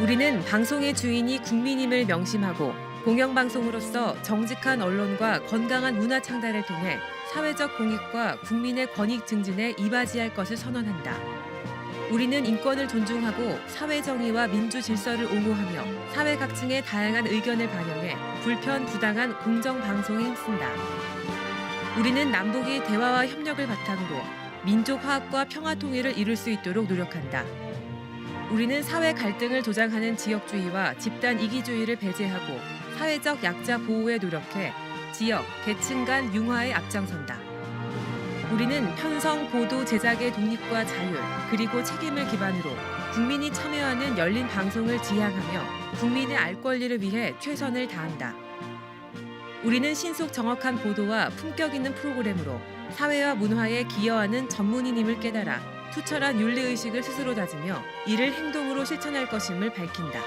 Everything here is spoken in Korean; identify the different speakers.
Speaker 1: 우리는 방송의 주인이 국민임을 명심하고 공영방송으로서 정직한 언론과 건강한 문화 창달을 통해 사회적 공익과 국민의 권익 증진에 이바지할 것을 선언한다. 우리는 인권을 존중하고 사회 정의와 민주 질서를 옹호하며 사회 각층의 다양한 의견을 반영해 불편 부당한 공정 방송에 힘쓴다. 우리는 남북이 대화와 협력을 바탕으로 민족 화합과 평화 통일을 이룰 수 있도록 노력한다. 우리는 사회 갈등을 조장하는 지역주의와 집단 이기주의를 배제하고 사회적 약자 보호에 노력해 지역, 계층 간 융화에 앞장선다. 우리는 편성, 보도, 제작의 독립과 자율, 그리고 책임을 기반으로 국민이 참여하는 열린 방송을 지향하며 국민의 알 권리를 위해 최선을 다한다. 우리는 신속 정확한 보도와 품격 있는 프로그램으로 사회와 문화에 기여하는 전문인임을 깨달아 투철한 윤리의식을 스스로 다지며 이를 행동으로 실천할 것임을 밝힌다.